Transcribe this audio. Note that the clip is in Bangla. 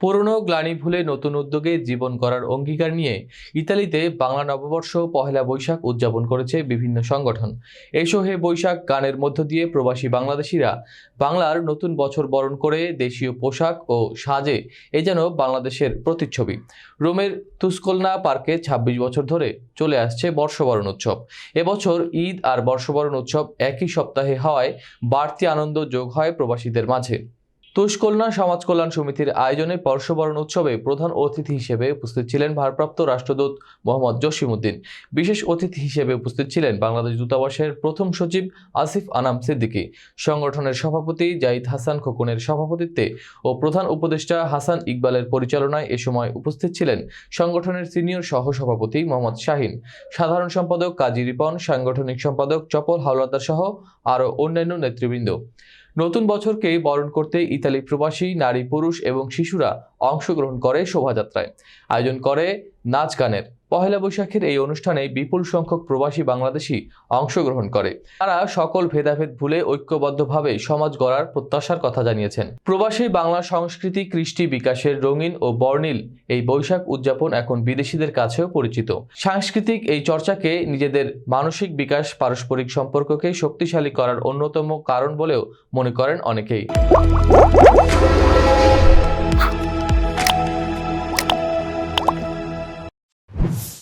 পুরনো গ্লানি ভুলে নতুন উদ্যোগে জীবন করার অঙ্গীকার নিয়ে ইতালিতে বাংলা নববর্ষ পহেলা বৈশাখ উদযাপন করেছে বিভিন্ন সংগঠন। এসো হে বৈশাখ গানের মধ্য দিয়ে প্রবাসী বাংলাদেশিরা বাংলার নতুন বছর বরণ করে দেশীয় পোশাক ও সাজে এ যেন বাংলাদেশের প্রতিচ্ছবি। রোমের তুস্কলনা পার্কে ২৬ বছর ধরে চলে আসছে বর্ষবরণ উৎসব। এবছর ঈদ আর বর্ষবরণ উৎসব একই সপ্তাহে হওয়ায় বাড়তি আনন্দ যোগ হয় প্রবাসীদের মাঝে। তুষকল্যাণ সমাজ কল্যাণ সমিতির আয়োজনে বর্ষবরণ উৎসবে প্রধান অতিথি হিসেবে উপস্থিত ছিলেন ভারপ্রাপ্ত রাষ্ট্রদূত মোহাম্মদ জসিমউদ্দিন বিশেষ অতিথি হিসেবে উপস্থিত ছিলেন বাংলাদেশ দূতাবাসের প্রথম সচিব আসিফ আনাম সিদ্দিকী, সংগঠনের সভাপতি জাহিদ হাসান খোকনের সভাপতিত্বে ও প্রধান উপদেষ্টা হাসান ইকবালের পরিচালনায় এ সময় উপস্থিত ছিলেন সংগঠনের সিনিয়র সহসভাপতি মোহাম্মদ শাহিন। সাধারণ সম্পাদক কাজী রিপন, সাংগঠনিক সম্পাদক চপল হাওলাদার সহ আরও অন্যান্য নেতৃবৃন্দ। নতুন বছরকে বরণ করতে ইতালি প্রবাসী, নারী, পুরুষ এবং শিশুরা অংশগ্রহণ করে শোভাযাত্রায়। আয়োজন করে নাচ গানের। পহেলা বৈশাখের এই অনুষ্ঠানে বিপুল সংখ্যক প্রবাসী বাংলাদেশি অংশগ্রহণ করে। তারা সকল ভেদাভেদ ভুলে ঐক্যবদ্ধভাবে সমাজ গড়ার প্রত্যাশার কথা জানিয়েছেন। প্রবাসী বাংলা সংস্কৃতি, কৃষ্টি বিকাশের রঙিন ও বর্ণিল এই বৈশাখ উদযাপন এখন বিদেশিদের কাছেও পরিচিত। সাংস্কৃতিক এই চর্চাকে নিজেদের মানসিক বিকাশ, পারস্পরিক সম্পর্ককে শক্তিশালী করার অন্যতম কারণ বলেও মনে করেন অনেকেই।